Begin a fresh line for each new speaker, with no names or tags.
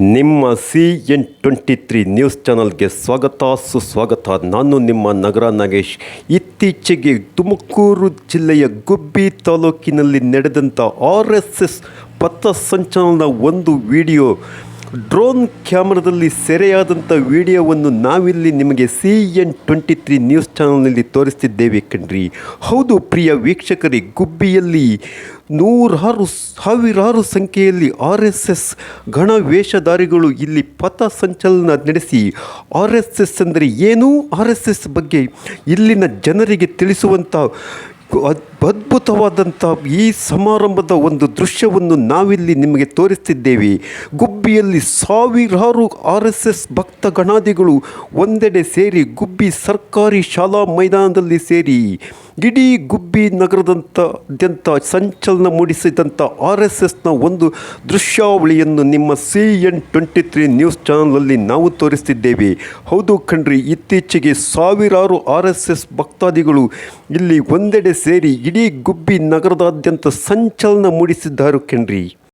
ನಿಮ್ಮ C N twenty three news ಚಾನಲ್ಗೆ ಸ್ವಾಗತ, ಸುಸ್ವಾಗತ. ನಾನು ನಿಮ್ಮ ನಗರ ನಾಗೇಶ್. ಇತ್ತೀಚೆಗೆ ತುಮಕೂರು ಜಿಲ್ಲೆಯ ಗುಬ್ಬಿ ತಾಲೂಕಿನಲ್ಲಿ ನಡೆದಂಥ ಆರ್ ಎಸ್ ಎಸ್ ಪಥಸಂಚಲನದ ಒಂದು ವಿಡಿಯೋ ಡ್ರೋನ್ ಕ್ಯಾಮ್ರಾದಲ್ಲಿ ಸೆರೆಯಾದಂಥ ವಿಡಿಯೋವನ್ನು ನಾವಿಲ್ಲಿ ನಿಮಗೆ C N twenty three news ಚಾನಲ್ನಲ್ಲಿ ತೋರಿಸ್ತಿದ್ದೇವೆ ಕಣ್ರಿ. ಹೌದು ಪ್ರಿಯ ವೀಕ್ಷಕರೇ, ಗುಬ್ಬಿಯಲ್ಲಿ ನೂರಾರು ಸಾವಿರಾರು ಸಂಖ್ಯೆಯಲ್ಲಿ ಆರ್ ಎಸ್ ಎಸ್ ಗಣ ವೇಷಧಾರಿಗಳು ಇಲ್ಲಿ ಪಥ ಸಂಚಲನ ನಡೆಸಿ, ಆರ್ ಎಸ್ ಎಸ್ ಅಂದರೆ ಏನು? ಆರ್ ಎಸ್ ಎಸ್ ಬಗ್ಗೆ ಇಲ್ಲಿನ ಜನರಿಗೆ ತಿಳಿಸುವಂಥ ಅದ್ಭುತವಾದಂಥ ಈ ಸಮಾರಂಭದ ಒಂದು ದೃಶ್ಯವನ್ನು ನಾವಿಲ್ಲಿ ನಿಮಗೆ ತೋರಿಸ್ತಿದ್ದೇವೆ. ಗುಬ್ಬಿಯಲ್ಲಿ ಸಾವಿರಾರು ಆರ್ ಎಸ್ ಎಸ್ ಭಕ್ತ ಗಣಾದಿಗಳು ಒಂದೆಡೆ ಸೇರಿ ಗುಬ್ಬಿ ಸರ್ಕಾರಿ ಶಾಲಾ ಮೈದಾನದಲ್ಲಿ ಸೇರಿ ಇಡೀ ಗುಬ್ಬಿ ನಗರದಂತಾದ್ಯಂತ ಸಂಚಲನ ಮೂಡಿಸಿದಂಥ ಆರ್ ಎಸ್ ಎಸ್ನ ಒಂದು ದೃಶ್ಯಾವಳಿಯನ್ನು ನಿಮ್ಮ C N twenty three news ಚಾನಲಲ್ಲಿ ನಾವು ತೋರಿಸ್ತಿದ್ದೇವೆ. ಹೌದು ಕಣ್ರಿ, ಇತ್ತೀಚೆಗೆ ಸಾವಿರಾರು ಆರ್ ಎಸ್ ಎಸ್ ಭಕ್ತಾದಿಗಳು ಇಲ್ಲಿ ಒಂದೆಡೆ ಸೇರಿ ಇಡೀ ಗುಬ್ಬಿ ನಗರದಾದ್ಯಂತ ಸಂಚಲನ ಮೂಡಿಸಿದ್ದಾರೆ ಕಣ್ರಿ.